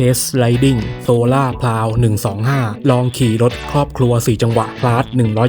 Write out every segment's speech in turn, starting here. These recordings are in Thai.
Test Riding Solar p l o w 125 ลองขี่รถครอบครัว 4 จังหวะ คลาส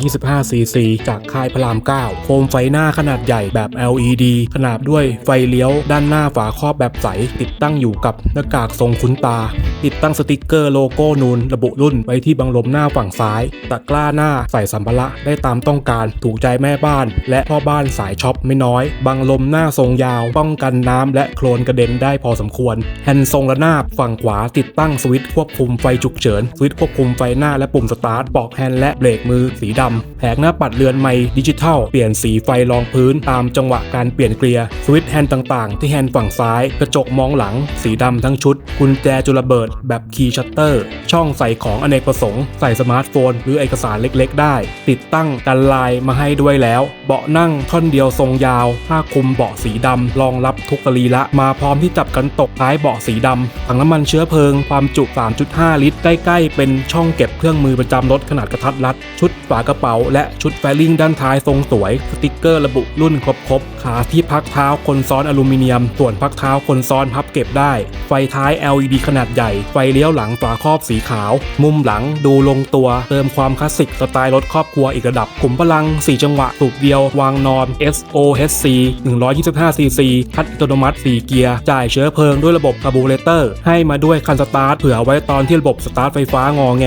125cc จากค่ายพระราม 9 โคมไฟหน้าขนาดใหญ่แบบ LED ขนาบด้วยไฟเลี้ยวด้านหน้าฝาครอบแบบใส ติดตั้งอยู่กับหน้ากากทรงคุ้นตา ติดตั้งสติกเกอร์โลโก้นูน ระบุรุ่นไว้ที่บังลมหน้าฝั่งซ้าย ตะกร้าหน้าใส่สัมภาระได้ตามต้องการถูกใจแม่บ้าน และพ่อบ้านสายช็อปไม่น้อย บังลมหน้าทรงยาว ป้องกันน้ำและโคลนกระเด็นได้พอสมควร แฮนด์ทรงระนาบฝั่งขวาติดตั้งสวิตช์ควบคุมไฟฉุกเฉิน สวิตช์ควบคุมไฟหน้าและปุ่มสตาร์ทปลอกแฮนด์และเบรกมือสีดำแผงหน้าปัดเรือนไม้ดิจิทัล เปลี่ยนสีไฟรองพื้นตามจังหวะการเปลี่ยนเกียร์ สวิตช์แฮนด์ต่างๆ ที่แฮนด์ฝั่งซ้าย กระจกมองหลัง สีดำทั้งชุด กุญแจจุลเบิด แบบคีย์ชัตเตอร์ ช่องใส่ของอเนกประสงค์ ใส่สมาร์ทโฟน หรือเอกสารเล็กๆ ได้ ติดตั้งกันลายมาให้ด้วยแล้ว เบาะนั่งท่อนเดียวทรงยาวผ้าคลุมเบาะสีดำรองรับทุกสรีระมาพร้อมที่จับกันตกท้ายเบาะสีดำถังน้ำมันเชื้อเพลิงความจุ 3.5 ลิตร ใกล้ๆ เป็นช่องเก็บเครื่องมือประจำรถขนาดกระทัดรัด ชุดฝากระเป๋า และชุดแฟลิงด้านท้ายทรงสวย สติกเกอร์ระบุรุ่นครบๆ ขาที่พักเท้าคนซ้อนอลูมิเนียม ส่วนพักเท้าคนซ้อนพับเก็บได้ ไฟท้าย LED ขนาดใหญ่ ไฟเลี้ยวหลังฝาครอบสีขาว มุมหลังดูลงตัว เติมความคลาสสิกสไตล์รถครอบครัวอีกระดับขุมพลัง 4 จังหวะสูบเดียว วางนอน SOHC 125cc คัดอัตโนมัติ 4 เกียร์ จ่ายเชื้อเพลิงด้วยระบบคาร์บูเรเตอร์ ให้มาด้วยยคันสตาร์ทเผื่อไว้ตอนที่ระบบสตาร์ทไฟฟ้างอแง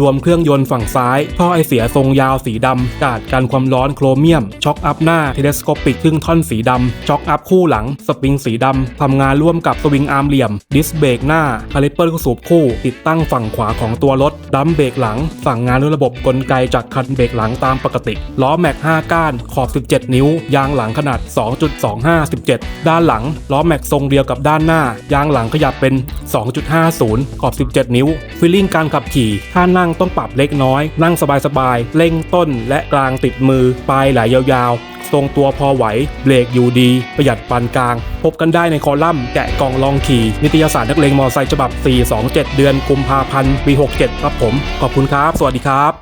รวมๆเครื่องยนต์ฝั่งซ้าย ท่อไอเสียทรงยาวสีดำกาดกันความร้อนโครเมียม ช็อคอัพหน้าเทเลสโคปิกครึ่งท่อนสีดำช็อคอัพคู่หลัง สปริงสีดำทำงานร่วมกับสวิงอาร์มเหลี่ยม ดิสเบรกหน้าคาลิปเปอร์สูบคู่ ติดตั้งฝั่งขวาของตัวรถดัมเบรกหลัง สั่งงานด้วยระบบกลไกจากคันเบรกหลังตามปกติล้อแม็ก 5 ก้านขอบ 17 นิ้ว ยางหลังขนาด 2.25 17 ด้านหลังล้อแม็กทรงเดียวกับด้านหน้า ยางหลังขยับเป็น2.50 ขอบ 17 นิ้วฟีลลิ่งการขับขี่ถ้านั่งต้องปรับเล็กน้อย นั่งสบายๆเร่งต้นและกลางติดมือ ปลายไหลยาวๆ ทรงตัวพอไหว เบรกอยู่ดี ประหยัดปานกลาง พบกันได้ในคอลัมน์แกะกล่องลองขี่ นิตยสารนักเลงมอไซค์ฉบับ 427 เดือนกุมภาพันธ์ปี 67 ครับผม ขอบคุณครับ สวัสดีครับ